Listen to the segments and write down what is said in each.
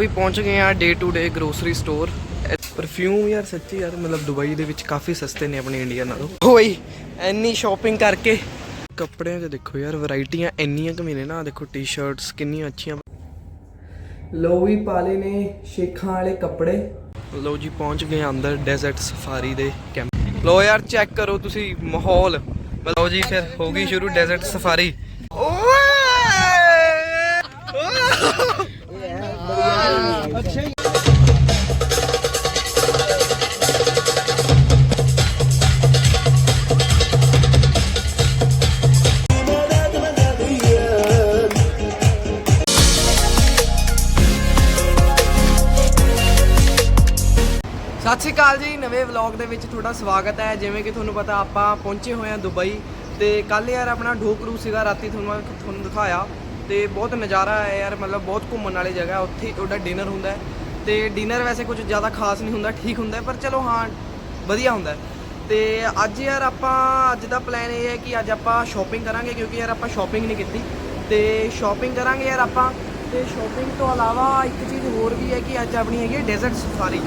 ਵੀ ਪਹੁੰਚ ਗਏ ਆ day to day grocery store perfume ਯਾਰ ਸੱਚੀ ਯਾਰ ਮਤਲਬ ਦੁਬਈ ਦੇ ਵਿੱਚ ਕਾਫੀ ਸਸਤੇ ਨੇ ਆਪਣੇ ਇੰਡੀਆ ਨਾਲੋਂ। ਹੋਈ ਇੰਨੀ ਸ਼ਾਪਿੰਗ ਕਰਕੇ। ਕੱਪੜਿਆਂ 'ਚ ਦੇਖੋ ਯਾਰ ਵੈਰਾਈਟੀਆਂ ਇੰਨੀਆਂ ਕਮੀ ਨੇ ਨਾ ਦੇਖੋ ਟੀ-ਸ਼ਰਟਸ ਕਿੰਨੀਆਂ ਅੱਛੀਆਂ। ਲੋ ਵੀ ਪਾਲੇ ਨੇ ਸ਼ੇਖਾਂ ਵਾਲੇ ਕੱਪੜੇ। ਲੋ ਜੀ ਪਹੁੰਚ ਗਏ ਅੰਦਰ ਡੈਜ਼ਰਟ ਸਫਾਰੀ ਦੇ ਕੈਂਪ ਲੋ ਯਾਰ ਚੈੱਕ ਕਰੋ ਤੁਸੀਂ ਮਾਹੌਲ। ਲੋ ਜੀ ਫਿਰ ਹੋ ਗਈ ਸ਼ੁਰੂ ਡੈਜ਼ਰਟ ਸਫਾਰੀ ਸਤਿ ਸ਼੍ਰੀ ਅਕਾਲ ਜੀ, ਨਵੇਂ ਵਲੌਗ ਦੇ ਵਿੱਚ ਤੁਹਾਡਾ ਸਵਾਗਤ ਹੈ। ਜਿਵੇਂ ਕਿ ਤੁਹਾਨੂੰ ਪਤਾ, ਆਪਾਂ ਪਹੁੰਚੇ ਹੋਏ ਹਾਂ ਦੁਬਈ ਤੇ ਕੱਲ ਯਾਰ ਆਪਣਾ ਢੋ ਕਰੂਜ਼ ਸੀਗਾ, ਰਾਤੀ ਤੁਹਾਨੂੰ ਤੁਹਾਨੂੰ ਦਿਖਾਇਆ। ਤੇ ਬਹੁਤ ਨਜ਼ਾਰਾ ਹੈ ਯਾਰ, ਮਤਲਬ ਬਹੁਤ ਘੁੰਮਣ ਵਾਲੀ ਜਗ੍ਹਾ ਉੱਥੇ ਤੁਹਾਡਾ ਡਿਨਰ ਹੁੰਦਾ ਹੈ। ਤੇ ਡਿਨਰ ਵੈਸੇ ਕੁਝ ਜ਼ਿਆਦਾ ਖਾਸ ਨਹੀਂ ਹੁੰਦਾ, ਠੀਕ ਹੁੰਦਾ ਪਰ ਚਲੋ ਹਾਂ, ਵਧੀਆ ਹੁੰਦਾ ਹੈ। ਤੇ ਅੱਜ ਯਾਰ ਆਪਾਂ, ਅੱਜ ਦਾ ਪਲਾਨ ਇਹ ਹੈ ਕਿ ਅੱਜ ਆਪਾਂ ਸ਼ਾਪਿੰਗ ਕਰਾਂਗੇ, ਕਿਉਂਕਿ ਯਾਰ ਆਪਾਂ ਸ਼ਾਪਿੰਗ ਨਹੀਂ ਕੀਤੀ। ਤੇ ਸ਼ਾਪਿੰਗ ਕਰਾਂਗੇ ਯਾਰ ਆਪਾਂ। ਤੇ ਸ਼ਾਪਿੰਗ ਤੋਂ ਇਲਾਵਾ ਇੱਕ ਚੀਜ਼ ਹੋਰ ਵੀ ਹੈ ਕਿ ਅੱਜ ਆਪਣੀ ਹੈਗੀ ਹੈ ਡੈਜ਼ਰਟ ਸਫਾਰੀ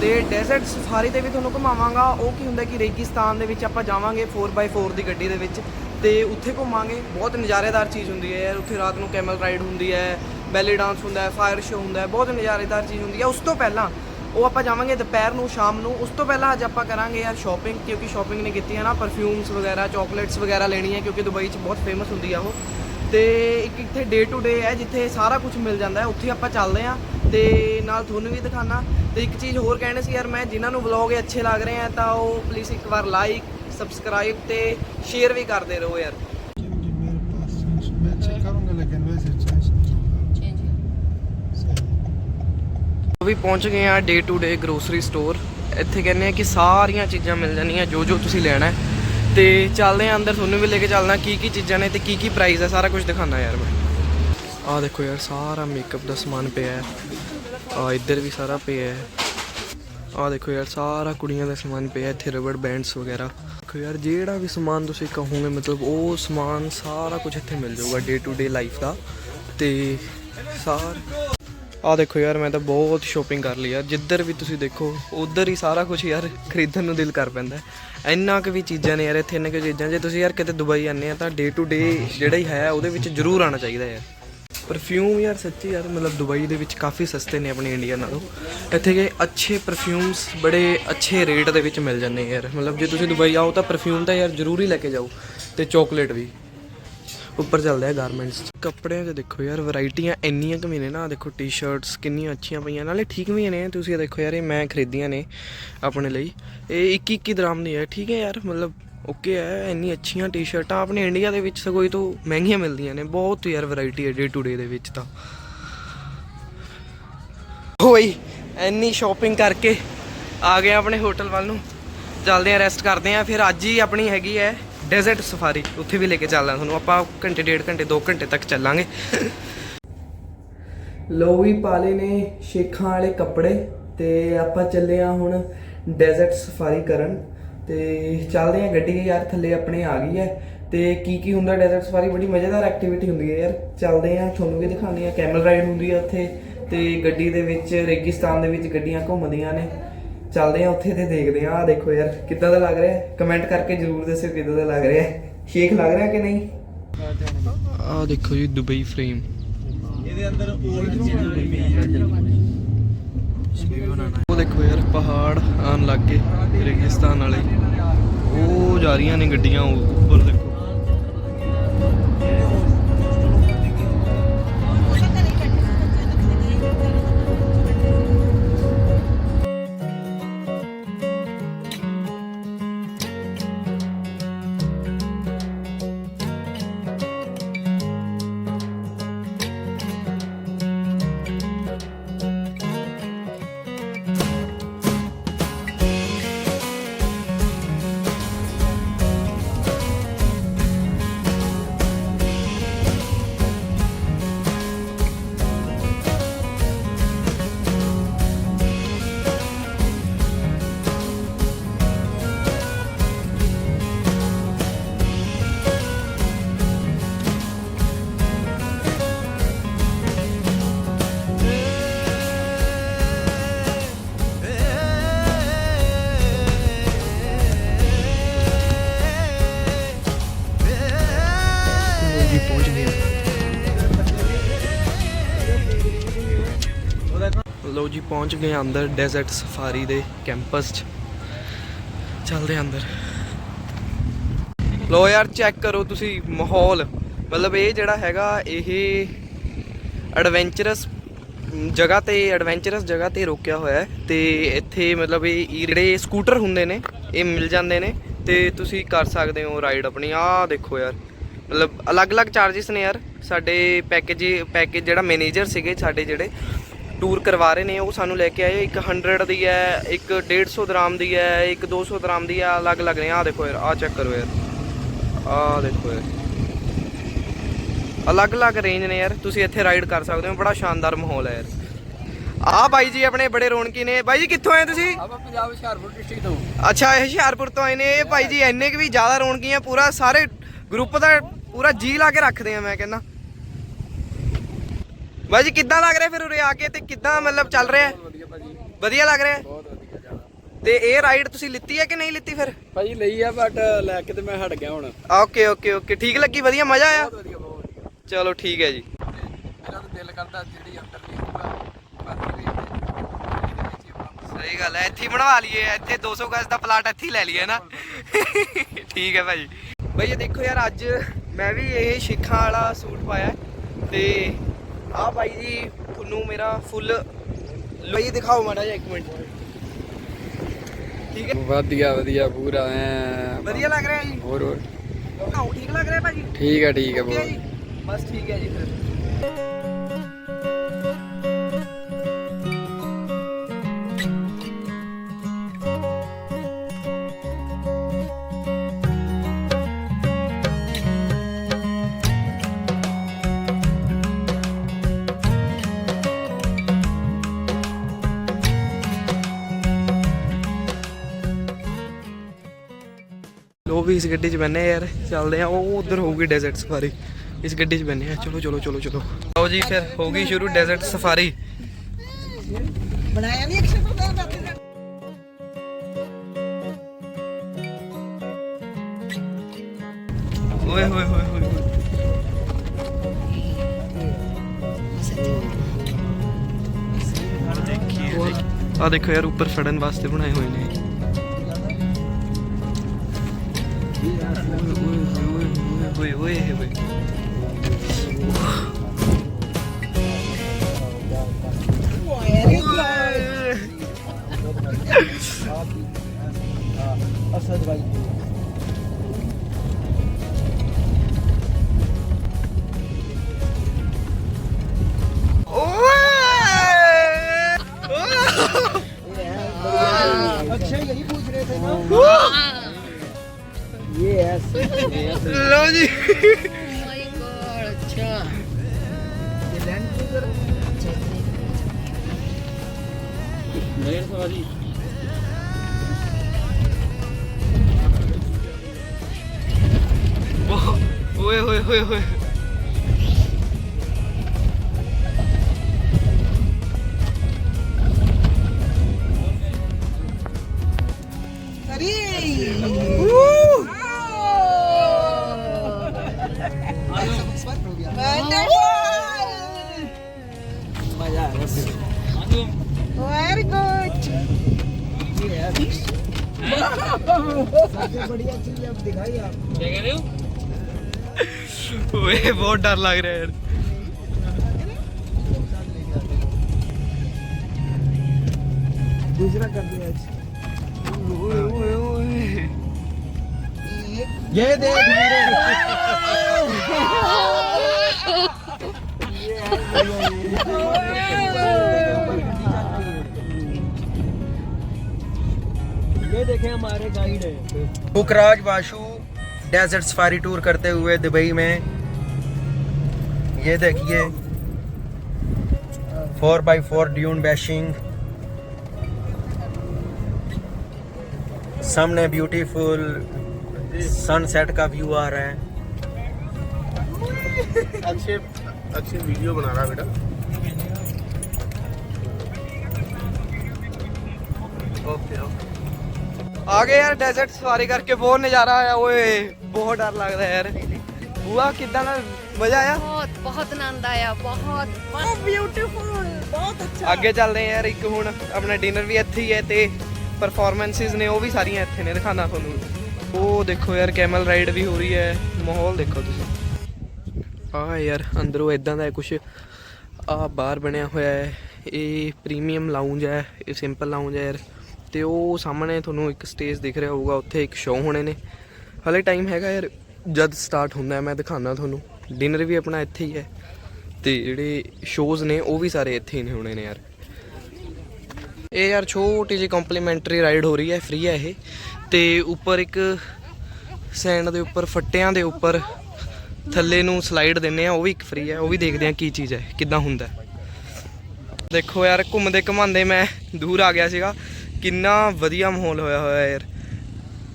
ਤੇ ਡੈਜ਼ਰਟ ਸਫਾਰੀ ਤੇ ਵੀ ਤੁਹਾਨੂੰ ਘੁਮਾਵਾਂਗਾ। ਉਹ ਕੀ ਹੁੰਦਾ ਕਿ ਰੇਗਿਸਤਾਨ ਦੇ ਵਿੱਚ ਆਪਾਂ ਜਾਵਾਂਗੇ 4x4 ਦੀ ਗੱਡੀ ਦੇ ਵਿੱਚ। ਤੇ ਉੱਥੇ ਘੁੰਮਾਂਗੇ। ਬਹੁਤ ਨਜ਼ਾਰੇਦਾਰ ਚੀਜ਼ ਹੁੰਦੀ ਹੈ ਯਾਰ। ਉੱਥੇ ਰਾਤ ਨੂੰ ਕੈਮਲ ਰਾਈਡ ਹੁੰਦੀ ਹੈ, ਬੈਲੀ ਡਾਂਸ ਹੁੰਦਾ ਹੈ ਫਾਇਰ ਸ਼ੋ ਹੁੰਦਾ ਹੈ। ਬਹੁਤ ਨਜ਼ਾਰੇਦਾਰ ਚੀਜ਼ ਹੁੰਦੀ ਹੈ। ਉਸ ਤੋਂ ਪਹਿਲਾਂ ਉਹ ਆਪਾਂ ਜਾਵਾਂਗੇ ਦੁਪਹਿਰ ਨੂੰ, ਸ਼ਾਮ ਨੂੰ। ਉਸ ਤੋਂ ਪਹਿਲਾਂ ਅੱਜ ਆਪਾਂ ਕਰਾਂਗੇ ਯਾਰ ਸ਼ਾਪਿੰਗ ਕਿਉਂਕਿ ਸ਼ਾਪਿੰਗ ਨੇ ਕੀਤੀ ਹੈ ਨਾ ਪਰਫਿਊਮਸ ਵਗੈਰਾ ਚਾਕਲੇਟਸ ਵਗੈਰਾ ਲੈਣੀ ਹੈ ਕਿਉਂਕਿ ਦੁਬਈ 'ਚ ਬਹੁਤ ਫੇਮਸ ਹੁੰਦੀ ਆ ਉਹ। ਤੇ ਇੱਕ ਇੱਥੇ ਡੇ ਟੂ ਡੇ ਹੈ, ਜਿੱਥੇ ਸਾਰਾ ਕੁਝ ਮਿਲ ਜਾਂਦਾ ਹੈ। ਉੱਥੇ ਆਪਾਂ ਚੱਲਦੇ ਆ ਤੇ ਨਾਲ ਤੁਹਾਨੂੰ ਵੀ ਦਿਖਾਣਾ ਤੇ ਇੱਕ ਚੀਜ਼ ਹੋਰ ਕਹਿਣੀ ਸੀ ਯਾਰ ਮੈਂ, ਜਿਨ੍ਹਾਂ ਨੂੰ ਵਲੌਗ ਅੱਛੇ ਲੱਗ ਰਹੇ ਆ, ਤਾਂ ਉਹ ਪਲੀਜ਼ ਇੱਕ ਵਾਰ ਲਾਈਕ ਸਬਸਕ੍ਰਾਈਬ ਤੇ ਸ਼ੇਅਰ ਵੀ ਕਰਦੇ ਰਹੋ ਯਾਰ जी मेरे पास चेंज मैं चेक करूंगा लेकिन वैसे चेंज ਉਹ ਵੀ ਪਹੁੰਚ ਗਏ ਆ day to day grocery store ਇੱਥੇ ਕਹਿੰਦੇ ਆ ਕਿ ਸਾਰੀਆਂ ਚੀਜ਼ਾਂ ਮਿਲ ਜਾਂਦੀਆਂ ਜੋ ਜੋ ਤੁਸੀਂ ਲੈਣਾ ਹੈ ਤੇ ਚੱਲਦੇ ਆ ਅੰਦਰ ਤੁਹਾਨੂੰ ਵੀ ਲੈ ਕੇ ਚੱਲਣਾ ਕੀ ਕੀ ਚੀਜ਼ਾਂ ਨੇ ਤੇ ਕੀ ਕੀ ਪ੍ਰਾਈਸ ਹੈ ਸਾਰਾ ਕੁਝ ਦਿਖਾਣਾ ਯਾਰ ਮੈਂ ਆਹ ਦੇਖੋ ਯਾਰ ਸਾਰਾ ਮੇਕਅਪ ਦਾ ਸਮਾਨ ਪਿਆ ਹੈ ਆ ਇੱਧਰ ਵੀ ਸਾਰਾ ਪਿਆ ਹੈ ਆਹ ਦੇਖੋ ਯਾਰ ਸਾਰਾ ਕੁੜੀਆਂ ਦਾ ਸਮਾਨ ਪਿਆ ਹੈ, ਇੱਥੇ ਰਬੜ ਬੈਂਡਸ ਵਗੈਰਾ ਦੇਖੋ ਯਾਰ, ਜਿਹੜਾ ਵੀ ਸਮਾਨ ਤੁਸੀਂ ਕਹੋਗੇ, ਮਤਲਬ ਉਹ ਸਮਾਨ ਸਾਰਾ ਕੁਝ ਇੱਥੇ ਮਿਲ ਜਾਊਗਾ ਡੇ ਟੂ ਡੇ ਲਾਈਫ ਦਾ। ਤੇ ਸਾਰ ਆ ਦੇਖੋ ਯਾਰ, ਮੈਂ ਤਾਂ ਬਹੁਤ ਸ਼ੋਪਿੰਗ ਕਰ ਲਈ ਯਾਰ ਜਿੱਧਰ ਵੀ ਤੁਸੀਂ ਦੇਖੋ, ਉਧਰ ਹੀ ਸਾਰਾ ਕੁਝ ਯਾਰ ਖਰੀਦਣ ਨੂੰ ਦਿਲ ਕਰ ਪੈਂਦਾ ਹੈ। ਇੰਨਾ ਕੁ ਵੀ ਚੀਜ਼ਾਂ ਨੇ ਯਾਰ, ਇੱਥੇ ਇੰਨੇ ਕੁ ਚੀਜ਼ਾਂ। ਜੇ ਤੁਸੀਂ ਯਾਰ ਕਿਤੇ ਦੁਬਈ ਆਨੇ ਆ, ਤਾਂ ਡੇ ਟੂ ਡੇ ਜਿਹੜਾ ਹੀ ਹੈ, ਉਹਦੇ ਵਿੱਚ ਜ਼ਰੂਰ ਆਣਾ ਚਾਹੀਦਾ ਯਾਰ। ਪਰਫਿਊਮ ਯਾਰ ਸੱਚੀ ਯਾਰ, ਮਤਲਬ ਦੁਬਈ ਦੇ ਵਿੱਚ ਕਾਫੀ ਸਸਤੇ ਨੇ ਆਪਣੇ ਇੰਡੀਆ ਨਾਲੋਂ। ਇੱਥੇ ਕੇ ਅੱਛੇ ਪਰਫਿਊਮਸ ਬੜੇ ਅੱਛੇ ਰੇਟ ਦੇ ਵਿੱਚ ਮਿਲ ਜਾਂਦੇ ਯਾਰ। ਮਤਲਬ ਜੇ ਤੁਸੀਂ ਦੁਬਈ ਆਓ ਤਾਂ ਪਰਫਿਊਮ ਤਾਂ ਯਾਰ ਜ਼ਰੂਰ ਹੀ ਲੈ ਕੇ ਜਾਓ ਤੇ ਚਾਕਲੇਟ ਵੀ। ਉੱਪਰ ਚੱਲਦਾ ਹੈ ਗਾਰਮੈਂਟਸ ਕੱਪੜਿਆਂ 'ਚ ਦੇਖੋ ਯਾਰ ਵੈਰਾਈਟੀਆਂ ਇੰਨੀਆਂ ਕਮੀ ਨੇ ਨਾ, ਦੇਖੋ ਟੀ-ਸ਼ਰਟਸ ਕਿੰਨੀਆਂ ਅੱਛੀਆਂ ਪਈਆਂ, ਨਾਲੇ ਠੀਕ ਵੀ ਨੇ। ਤੁਸੀਂ ਇਹ ਦੇਖੋ ਯਾਰ, ਇਹ ਮੈਂ ਖਰੀਦੀਆਂ ਨੇ ਆਪਣੇ ਲਈ। ਇਹ 21 21 ਦਰਾਮ ਦੀ ਹੈ, ਠੀਕ ਹੈ ਯਾਰ, ਮਤਲਬ ਓਕੇ ਹੈ ਇੰਨੀ ਅੱਛੀਆਂ ਟੀ-ਸ਼ਰਟਾਂ ਆਪਣੇ ਇੰਡੀਆ ਦੇ ਵਿੱਚ ਸਗੋਂ ਇਹ ਤੋਂ ਮਹਿੰਗੀਆਂ ਮਿਲਦੀਆਂ ਨੇ, ਬਹੁਤ ਯਾਰ ਵੈਰਾਈਟੀ ਹੈ ਡੇ ਟੂ ਡੇ ਦੇ ਵਿੱਚ ਤਾਂ। ਹੋਈ ਇੰਨੀ ਸ਼ਾਪਿੰਗ ਕਰਕੇ ਆ ਗਏ ਆਪਣੇ ਹੋਟਲ ਵੱਲ ਨੂੰ। ਚੱਲਦੇ ਆ ਰੈਸਟ ਕਰਦੇ ਆ, ਫਿਰ ਅੱਜ ਹੀ ਆਪਣੀ ਹੈਗੀ ਹੈ ਡੈਜ਼ਰਟ ਸਫਾਰੀ ਉੱਥੇ ਵੀ ਲੈ ਕੇ ਚੱਲਦਾ ਤੁਹਾਨੂੰ, ਆਪਾਂ ਘੰਟੇ, ਡੇਢ ਘੰਟੇ 2 ਘੰਟੇ ਤੱਕ ਚੱਲਾਂਗੇ। ਲੋ ਵੀ ਪਾਲੇ ਨੇ ਸ਼ੇਖਾਂ ਵਾਲੇ ਕੱਪੜੇ, ਤੇ ਆਪਾਂ ਚੱਲੇ ਆ ਹੁਣ ਡੈਜ਼ਰਟ ਸਫਾਰੀ ਕਰਨ। ਤੇ ਚੱਲਦੇ ਆ ਗੱਡੀ ਯਾਰ ਥੱਲੇ ਆਪਣੇ ਆ ਗਈ ਹੈ। ਤੇ ਕੀ ਕੀ ਹੁੰਦਾ ਡੈਜ਼ਰਟ ਸਫਾਰੀ ਬੜੀ ਮਜ਼ੇਦਾਰ ਐਕਟੀਵਿਟੀ ਹੁੰਦੀ ਹੈ ਯਾਰ। ਚੱਲਦੇ ਆ ਤੁਹਾਨੂੰ ਵੀ ਦਿਖਾਉਂਦੇ ਆ ਕੈਮਲ ਰਾਈਡ ਹੁੰਦੀ ਹੈ ਉੱਥੇ। ਤੇ ਗੱਡੀ ਦੇ ਵਿੱਚ ਰੇਗਿਸਤਾਨ ਦੇ ਵਿੱਚ ਗੱਡੀਆਂ ਘੁੰਮਦੀਆਂ ਨੇ। ਚੱਲਦੇ ਆ ਉੱਥੇ ਤੇ ਦੇਖਦੇ ਆ ਆ ਦੇਖੋ ਯਾਰ ਕਿੱਦਾਂ ਦਾ ਲੱਗ ਰਿਹਾ ਕਮੈਂਟ ਕਰਕੇ ਜਰੂਰ ਦੱਸਿਓ ਕਿੱਦਾਂ ਦਾ ਲੱਗ ਰਿਹਾ ਸ਼ੇਖ ਲੱਗ ਰਿਹਾ ਕਿ ਨਹੀਂ? ਆ ਦੇਖੋ ਜੀ ਦੁਬਈ ਫਰੇਮ ਇਹਦੇ ਅੰਦਰ ਉਹ ਦੇਖੋ ਯਾਰ, ਪਹਾੜ ਆਣ ਲੱਗ ਗਏ ਰੇਗਿਸਤਾਨ ਵਾਲੇ। ਉਹ ਜਾ ਰਹੀਆਂ ਨੇ ਗੱਡੀਆਂ, ਉਹ ਉੱਪਰ ਦੇਖੋ। ਪਹੁੰਚ ਗਏ ਹਾਂ ਅੰਦਰ ਡੈਜ਼ਰਟ ਸਫਾਰੀ ਦੇ ਕੈਂਪਸ 'ਚ। ਚੱਲਦੇ ਅੰਦਰ। ਲੋ ਯਾਰ ਚੈੱਕ ਕਰੋ ਤੁਸੀਂ ਮਾਹੌਲ। ਮਤਲਬ ਇਹ ਜਿਹੜਾ ਹੈਗਾ, ਇਹ ਐਡਵੈਂਚਰਸ ਜਗ੍ਹਾ ਤੇ ਐਡਵੈਂਚਰਸ ਜਗ੍ਹਾ ਤੇ ਰੋਕਿਆ ਹੋਇਆ ਹੈ। ਤੇ ਇੱਥੇ ਮਤਲਬ ਇਹ ਜਿਹੜੇ ਸਕੂਟਰ ਹੁੰਦੇ ਨੇ, ਇਹ ਮਿਲ ਜਾਂਦੇ ਨੇ। ਤੇ ਤੁਸੀਂ ਕਰ ਸਕਦੇ ਹੋ ਰਾਈਡ ਆਪਣੀ। ਆਹ ਦੇਖੋ ਯਾਰ। ਮਤਲਬ ਅਲੱਗ-ਅਲੱਗ ਚਾਰजेस ਨੇ ਯਾਰ। ਸਾਡੇ ਪੈਕੇਜ ਪੈਕੇਜ ਜਿਹੜਾ ਮੈਨੇਜਰ ਸੀਗੇ, ਸਾਡੇ ਜਿਹੜੇ ਟੂਰ ਕਰਵਾ ਰਹੇ ਨੇ ਉਹ ਸਾਨੂੰ ਲੈ ਕੇ ਆਏ। ਇੱਕ 100 ਦੀ ਹੈ ਇੱਕ 150 ਦਰਾਮ ਦੀ ਹੈ ਇੱਕ 200 ਦਰਾਮ ਦੀ ਹੈ ਅਲੱਗ-ਅਲੱਗ ਨੇ ਆਹ ਦੇਖੋ ਯਾਰ ਆਹ ਚੈੱਕ ਕਰੋ ਯਾਰ। ਆਹ ਦੇਖੋ ਯਾਰ। ਅਲੱਗ-ਅਲੱਗ ਰੇਂਜ ਨੇ ਯਾਰ ਤੁਸੀਂ ਇੱਥੇ ਰਾਈਡ ਕਰ ਸਕਦੇ ਹੋ ਬੜਾ ਸ਼ਾਨਦਾਰ ਮਾਹੌਲ ਹੈ ਯਾਰ। ਆਹ ਬਾਈ ਜੀ ਆਪਣੇ ਬੜੇ ਰੌਣਕੀ ਨੇ। ਬਾਈ ਜੀ ਕਿੱਥੋਂ ਆਏ ਤੁਸੀਂ? ਆਪਾਂ ਪੰਜਾਬ ਹੁਸ਼ਿਆਰਪੁਰ ਡਿਸਟ੍ਰਿਕਟ ਤੋਂ। ਅੱਛਾ ਇਹ ਹੁਸ਼ਿਆਰਪੁਰ ਤੋਂ ਆਏ ਨੇ। ਇਹ ਭਾਈ ਜੀ ਇੰਨੇ ਕੁ ਵੀ ਜ਼ਿਆਦਾ ਰੌਣਕੀਆਂ ਪੂਰਾ ਸਾਰੇ ਗਰੁੱਪ ਦਾ ਪੂਰਾ ਜੀ ਲਾ ਕੇ ਰੱਖਦੇ ਆ ਮੈਂ ਕਹਿੰਦਾ। ਬਾਈ ਜੀ ਕਿੱਦਾਂ ਲੱਗ ਰਿਹਾ ਫਿਰ ਉਰੇ ਆ ਕੇ ਤੇ ਕਿੱਦਾਂ ਮਤਲਬ ਚੱਲ ਰਿਹਾ? ਹੈ? ਵਧੀਆ ਭਾਜੀ। ਵਧੀਆ ਲੱਗ ਰਿਹਾ? ਹੈ? ਬਹੁਤ ਵਧੀਆ ਜਾਣਾ ਤੇ ਇਹ ਰਾਈਡ ਤੁਸੀਂ ਲਿੱਤੀ ਹੈ ਕਿ ਨਹੀਂ ਲਿੱਤੀ ਫਿਰ? ਭਾਜੀ ਲਈ ਆ ਬਟ ਲੈ ਕੇ ਤੇ ਮੈਂ ਹਟ ਗਿਆ ਹੁਣ। ਓਕੇ ਓਕੇ ਓਕੇ ਠੀਕ ਲੱਗੀ? ਵਧੀਆ? ਮਜ਼ਾ ਆਇਆ? ਬਹੁਤ ਵਧੀਆ ਬਹੁਤ ਵਧੀਆ। ਚਲੋ ਠੀਕ ਹੈ ਜੀ। ਮੇਰਾ ਤਾਂ ਦਿਲ ਕਰਦਾ ਜਿਹੜੀ ਅੰਦਰ ਨਹੀਂ ਹੋਊਗਾ ਪਰ ਵੀ ਇਹਦੇ ਵਿੱਚ ਹੀ ਆਪਣਾ ਸਹੀ ਗੱਲ ਹੈ ਇੱਥੇ ਹੀ ਬਣਵਾ ਲਈਏ। ਇੱਥੇ 200 ਗਜ਼ ਦਾ ਪਲਾਟ ਇੱਥੇ ਹੀ ਲੈ ਲਈਏ ਨਾ? ਠੀਕ ਹੈ ਭਾਜੀ। ਭਾਈ ਇਹ ਦੇਖੋ ਯਾਰ ਅੱਜ ਮੈਂ ਵੀ ਇਹ ਸ਼ਿਖਾਂ ਵਾਲਾ ਸੂਟ ਪਾਇਆ ਹੈ ਤੇ ਆਹ ਭਾਈ ਜੀ ਤੁਹਾਨੂੰ ਮੇਰਾ ਫੁੱਲ ਲਈ ਦਿਖਾਓ ਮਾੜਾ ਜਿਹਾ ਇੱਕ ਮਿੰਟ। ਠੀਕ ਹੈ? ਵਧੀਆ ਵਧੀਆ ਪੂਰਾ ਐ। ਵਧੀਆ ਲੱਗ ਰਿਹਾ ਜੀ? ਹੋਰ ਹੋਰ। ਆਓ ਠੀਕ ਲੱਗ ਰਿਹਾ ਭਾਜੀ? ਠੀਕ ਹੈ ਠੀਕ ਹੈ ਬਹੁਤ। ਬਸ ਠੀਕ ਹੈ ਜੀ ਫਿਰ। ਵੀ ਇਸ ਗੱਡੀ 'ਚ ਬੈਨੇ ਯਾਰ ਚੱਲਦੇ ਆ ਉਹ ਉਧਰ ਹੋਊਗੀ ਡੈਜ਼ਰਟ ਸਫਾਰੀ ਇਸ ਗੱਡੀ 'ਚ ਬੈਨੇ ਆ। ਚਲੋ ਚਲੋ ਚਲੋ ਚਲੋ। ਆਓ ਜੀ ਫਿਰ ਹੋ ਗਈ ਸ਼ੁਰੂ ਡੈਜ਼ਰਟ ਸਫਾਰੀ ਬਣਾਇਆ ਨਹੀਂ ਐਕਸ਼ਨ ਤੋਂ ਓਏ ਹੋਏ ਹੋਏ ਹੋਏ ਆ ਦੇਖੋ ਯਾਰ ਉੱਪਰ ਫੜਨ ਵਾਸਤੇ ਬਣਾਏ ਹੋਏ ਨੇ। ਓਏ ਓਏ ਓਏ ਓਏ Asad Oi, oi, oi, oi. Maya, very good बढ़िया चीज़ दिखाई वे बहुत डर लग रहा है यार। दूसरा कर दिया ओए ओए ओए ये देख। ये बुकराज वाशु डेजर्ट सफारी टूर करते हुए दुबई में। ये देखिए। Four by four dune bashing. सामने ब्यूटीफुल सनसेट का व्यू आ रहा है। अच्छे अच्छे वीडियो बना रहा बेटा। ओके ओके ਆ ਗਏ ਯਾਰ ਡੈਜ਼ਰਟ ਸਵਾਰੀ ਕਰਕੇ ਬਹੁਤ ਨਜ਼ਾਰਾ ਆਇਆ। ਓਏ ਬਹੁਤ ਡਰ ਲੱਗਦਾ ਯਾਰ। ਬੂਆ ਕਿਦਾਂ ਦਾ ਮਜ਼ਾ ਆਇਆ? ਬਹੁਤ ਬਹੁਤ ਆਨੰਦ ਆਇਆ ਬਹੁਤ ਬਹੁਤ। ਬਿਊਟੀਫੁਲ ਬਹੁਤ ਅੱਛਾ। ਅੱਗੇ ਚੱਲਦੇ ਆ ਯਾਰ ਇੱਕ ਹੁਣ ਆਪਣਾ ਡਿਨਰ ਵੀ ਇੱਥੇ ਹੀ ਹੈ ਤੇ ਪਰਫਾਰਮੈਂਸਸ ਨੇ ਉਹ ਵੀ ਸਾਰੀਆਂ ਇੱਥੇ ਨੇ ਦਿਖਾਣਾ ਤੁਹਾਨੂੰ। ਉਹ ਦੇਖੋ ਯਾਰ ਕੈਮਲ ਰਾਈਡ ਵੀ ਹੋ ਰਹੀ ਹੈ। ਮਾਹੌਲ ਦੇਖੋ ਤੁਸੀਂ। ਆ ਯਾਰ ਅੰਦਰੋਂ ਇਦਾਂ ਦਾ ਕੁਝ ਆ ਬਾਹਰ ਬਣਿਆ ਹੋਇਆ ਹੈ। ਇਹ ਪ੍ਰੀਮੀਅਮ ਲਾਉਂਜ ਹੈ ਇਹ ਸਿੰਪਲ ਲਾਉਂਜ ਹੈ ਯਾਰ। ਤੇ ਉਹ ਸਾਹਮਣੇ ਤੁਹਾਨੂੰ ਇੱਕ ਸਟੇਜ ਦਿਖ ਰਿਹਾ ਹੋਊਗਾ, ਉੱਥੇ ਇੱਕ ਸ਼ੋਅ ਹੋਣੇ ਨੇ। ਹਲੇ ਟਾਈਮ ਹੈਗਾ ਯਾਰ, ਜਦ ਸਟਾਰਟ ਹੁੰਦਾ ਮੈਂ ਦਿਖਾਣਾ ਤੁਹਾਨੂੰ। ਡਿਨਰ ਵੀ ਆਪਣਾ ਇੱਥੇ ਹੀ ਹੈ। ਤੇ ਜਿਹੜੇ ਸ਼ੋਜ਼ ਨੇ, ਉਹ ਵੀ ਸਾਰੇ ਇੱਥੇ ਹੀ ਨੇ ਹੋਣੇ ਨੇ ਯਾਰ। ਇਹ ਯਾਰ ਛੋਟੀ ਜਿਹੀ ਕੰਪਲੀਮੈਂਟਰੀ ਰਾਈਡ ਹੋ ਰਹੀ ਹੈ ਫ੍ਰੀ ਹੈ ਇਹ। ਤੇ ਉੱਪਰ ਇੱਕ ਸੈਂਡ ਦੇ ਉੱਪਰ, ਫੱਟਿਆਂ ਦੇ ਉੱਪਰ ਥੱਲੇ ਨੂੰ ਸਲਾਈਡ ਦਿੰਨੇ ਆ ਉਹ ਵੀ ਇੱਕ ਫ੍ਰੀ ਹੈ। ਉਹ ਵੀ ਦੇਖਦੇ ਆ ਕੀ ਚੀਜ਼ ਹੈ, ਕਿੱਦਾਂ ਹੁੰਦਾ ਦੇਖੋ ਯਾਰ, ਘੁੰਮਦੇ ਘਮਾਉਂਦੇ ਮੈਂ ਦੂਰ ਆ ਗਿਆ ਸੀਗਾ। ਕਿੰਨਾ ਵਧੀਆ ਮਾਹੌਲ ਹੋਇਆ ਹੋਇਆ ਯਾਰ।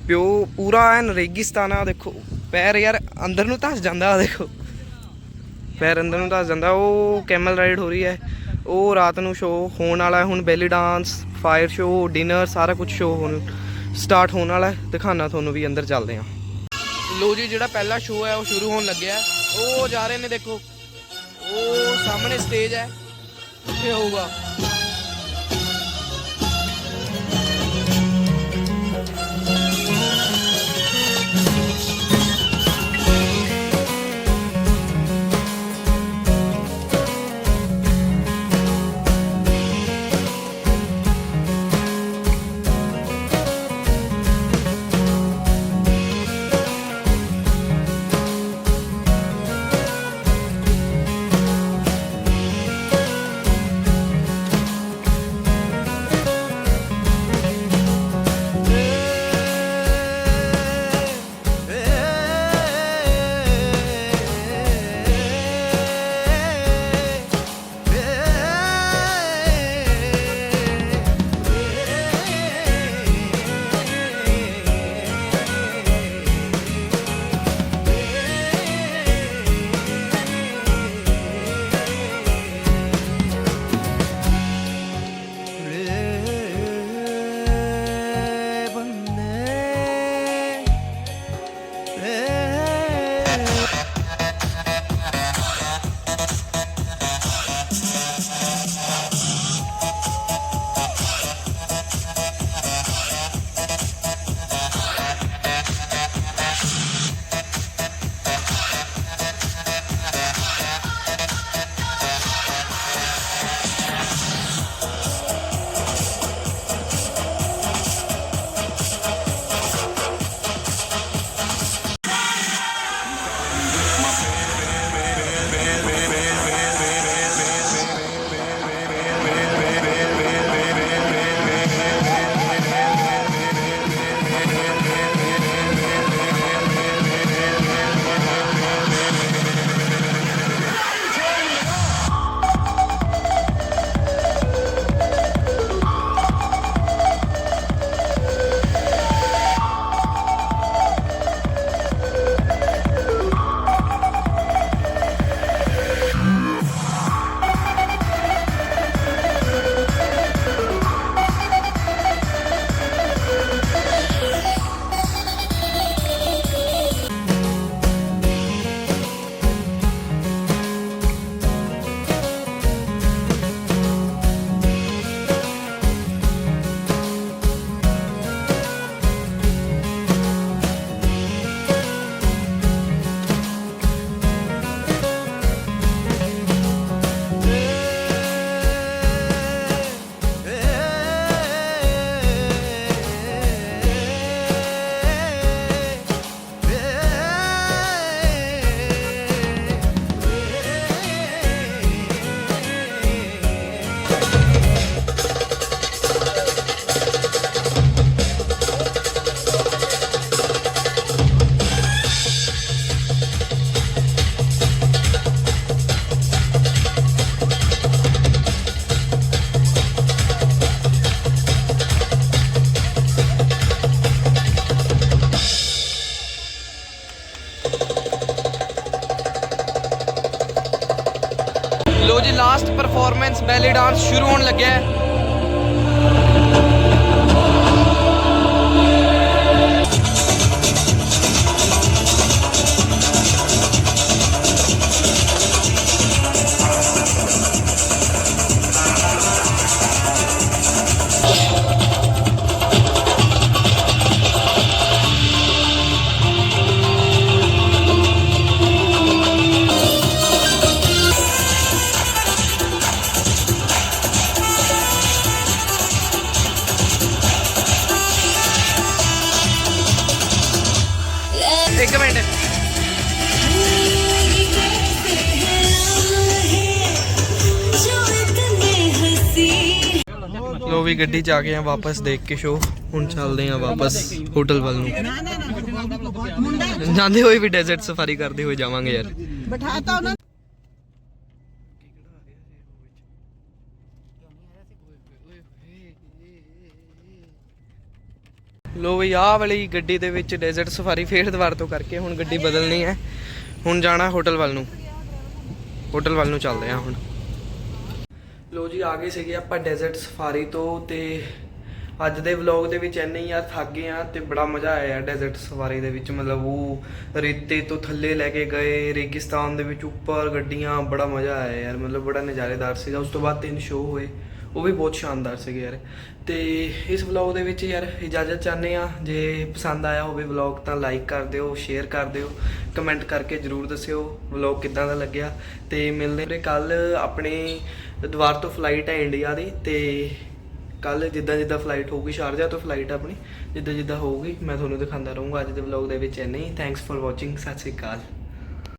ਪਿਓ ਪੂਰਾ ਐਨ ਰੇਗਿਸਤਾਨ ਆ ਦੇਖੋ, ਪੈਰ ਯਾਰ ਅੰਦਰ ਨੂੰ ਧਸ ਜਾਂਦਾ ਆ ਦੇਖੋ। ਪੈਰ ਅੰਦਰ ਨੂੰ ਧਸ ਜਾਂਦਾ, ਉਹ ਕੈਮਲ ਰਾਈਡ ਹੋ ਰਹੀ ਹੈ। ਉਹ ਰਾਤ ਨੂੰ ਸ਼ੋਅ ਹੋਣ ਵਾਲਾ ਹੁਣ ਬੈਲੀ ਡਾਂਸ ਫਾਇਰ ਸ਼ੋਅ ਡਿਨਰ ਸਾਰਾ ਕੁਝ ਸ਼ੋਅ ਹੋਣ ਸਟਾਰਟ ਹੋਣ ਵਾਲਾ ਹੈ। ਦਿਖਾਣਾ ਤੁਹਾਨੂੰ ਵੀ, ਅੰਦਰ ਚੱਲਦੇ ਹਾਂ। ਲੋ ਜੀ, ਜਿਹੜਾ ਪਹਿਲਾ ਸ਼ੋਅ ਹੈ, ਉਹ ਸ਼ੁਰੂ ਹੋਣ ਲੱਗਿਆ ਉਹ ਜਾ ਰਹੇ ਨੇ, ਦੇਖੋ। ਉਹ ਸਾਹਮਣੇ ਸਟੇਜ ਹੈ। ਉੱਥੇ ਹੋਊਗਾ? ਪਰਫਾਰਮੈਂਸ ਬੈਲੀ ਡਾਂਸ ਸ਼ੁਰੂ ਹੋਣ ਲੱਗਿਆ ਹੈ। ਵੀ ਗੱਡੀ ਚ ਆ ਗਏ ਆ ਵਾਪਸ ਦੇਖ ਕੇ ਸ਼ੋ ਹੁਣ ਚੱਲਦੇ ਆ ਵਾਪਸ ਹੋਟਲ ਵੱਲ ਨੂੰ। ਜਾਂਦੇ ਹੋਏ ਵੀ ਡੈਜ਼ਰਟ ਸਫਾਰੀ ਕਰਦੇ ਹੋਏ ਜਾਵਾਂਗੇ ਯਾਰ। ਬਿਠਾਤਾ ਉਹਨਾਂ ਲੋ ਵੀ ਆਹ ਵਾਲੀ ਗੱਡੀ ਦੇ ਵਿੱਚ ਡੈਜ਼ਰਟ ਸਫਾਰੀ ਫੇਰ ਦੁਬਾਰ ਤੋਂ ਕਰਕੇ ਹੁਣ ਗੱਡੀ ਬਦਲਣੀ ਹੈ। ਹੁਣ ਜਾਣਾ ਹੋਟਲ ਵੱਲ ਨੂੰ। ਹੋਟਲ ਵੱਲ ਨੂੰ ਚੱਲਦੇ ਆ ਹੁਣ। ਲੋ ਜੀ, ਆ ਗਏ ਸੀਗੇ ਆਪਾਂ ਡੈਜ਼ਰਟ ਸਫਾਰੀ ਤੋਂ ਤੇ ਅੱਜ ਦੇ ਵਲੌਗ ਦੇ ਵਿੱਚ ਇੰਨੇ ਹੀ ਯਾਰ ਥੱਕ ਗਏ ਆ ਤੇ ਬੜਾ ਮਜ਼ਾ ਆਇਆ ਡੈਜ਼ਰਟ ਸਫਾਰੀ ਦੇ ਵਿੱਚ। ਮਤਲਬ ਉਹ ਰੇਤੇ ਤੋਂ ਥੱਲੇ ਲੈ ਕੇ ਗਏ, ਰੇਗਿਸਤਾਨ ਦੇ ਵਿੱਚ ਉੱਪਰ ਗੱਡੀਆਂ, ਬੜਾ ਮਜ਼ਾ ਆਇਆ ਯਾਰ, ਮਤਲਬ ਬੜਾ ਨਜ਼ਾਰੇਦਾਰ ਸੀਗਾ। ਉਸ ਤੋਂ ਬਾਅਦ ਤਿੰਨ ਸ਼ੋਅ ਹੋਏ, ਉਹ ਵੀ ਬਹੁਤ ਸ਼ਾਨਦਾਰ ਸੀਗੇ ਯਾਰ। ਤੇ ਇਸ ਵਲੌਗ ਦੇ ਵਿੱਚ ਯਾਰ ਇਜਾਜ਼ਤ ਚਾਹੁੰਦੇ ਆ, ਜੇ ਪਸੰਦ ਆਇਆ ਹੋਵੇ ਵਲੌਗ ਤਾਂ ਲਾਈਕ ਕਰ ਦਿਓ ਸ਼ੇਅਰ ਕਰ ਦਿਓ ਕਮੈਂਟ ਕਰਕੇ ਜਰੂਰ ਦੱਸਿਓ ਵਲੌਗ ਕਿੱਦਾਂ ਦਾ ਲੱਗਿਆ। ਤੇ ਮਿਲਦੇ ਕੱਲ ਆਪਣੇ ਦੁਆਰ ਤੋਂ ਫਲਾਈਟ ਹੈ ਇੰਡੀਆ ਦੀ ਤੇ ਕੱਲ ਜਿੱਦਾਂ ਜਿੱਦਾਂ ਫਲਾਈਟ ਹੋਊਗੀ ਸ਼ਾਰਜਾ ਤੋਂ ਫਲਾਈਟ ਆਪਣੀ, ਜਿੱਦਾਂ ਜਿੱਦਾਂ ਹੋਊਗੀ, ਮੈਂ ਤੁਹਾਨੂੰ ਦਿਖਾਉਂਦਾ ਰਹੂੰਗਾ ਅੱਜ ਦੇ ਵਲੌਗ ਦੇ ਵਿੱਚ ਇੰਨਾ ਹੀ। ਥੈਂਕਸ ਫॉर ਵਾਚਿੰਗ ਸਤਿ ਸ਼੍ਰੀ ਅਕਾਲ।